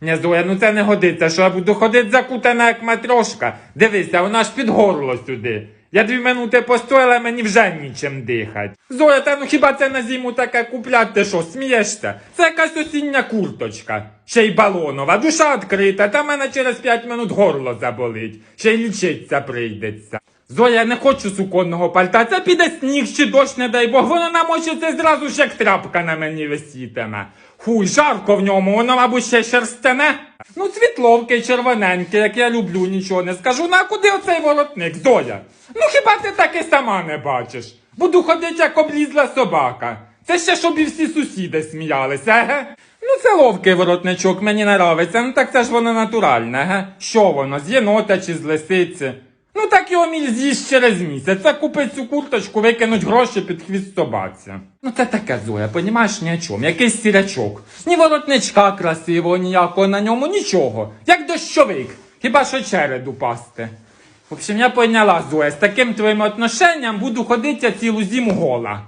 Не Зоя, ну це не годиться, що я буду ходити закутана як матрошка. Дивися, вона ж під горло сюди. Я дві минути постояла, мені вже нічим дихать. Зоя, та ну хіба це на зиму таке куплять? Ти що, смієшся? Це якась осіння курточка. Ще й балонова, душа відкрита, та мене через п'ять минут горло заболить. Ще й лічиться прийдеться. Зоя, я не хочу суконного пальта, це піде сніг чи дощ, не дай Бог, воно намочиться зразу ж як тряпка на мені висітиме. Хуй, жарко в ньому, воно, мабуть, ще шерстяне. Ну, світловке, червоненьке, як я люблю, нічого не скажу. Ну, а куди оцей воротник, Зоя? Ну хіба ти таки сама не бачиш? Буду ходити, як облізла собака. Це ще щоб і всі сусіди сміялися, еге? Ну, це ловкий воротничок, мені нравиться. Ну так це ж воно натуральне, ге? Що воно, з єнота чи з лисиці? Ну так його міль з'їсть через місяць. Це купить цю курточку, викинуть гроші під хвіст собаці. Ну це таке Зоя, понімаєш ні о чому, якийсь сірячок. Ні воротничка красивого, ніякого на ньому, нічого. Як дощовик, хіба що череду пасти. В общем, я поняла, Зоя, з таким твоїм отношенням буду ходити цілу зиму гола.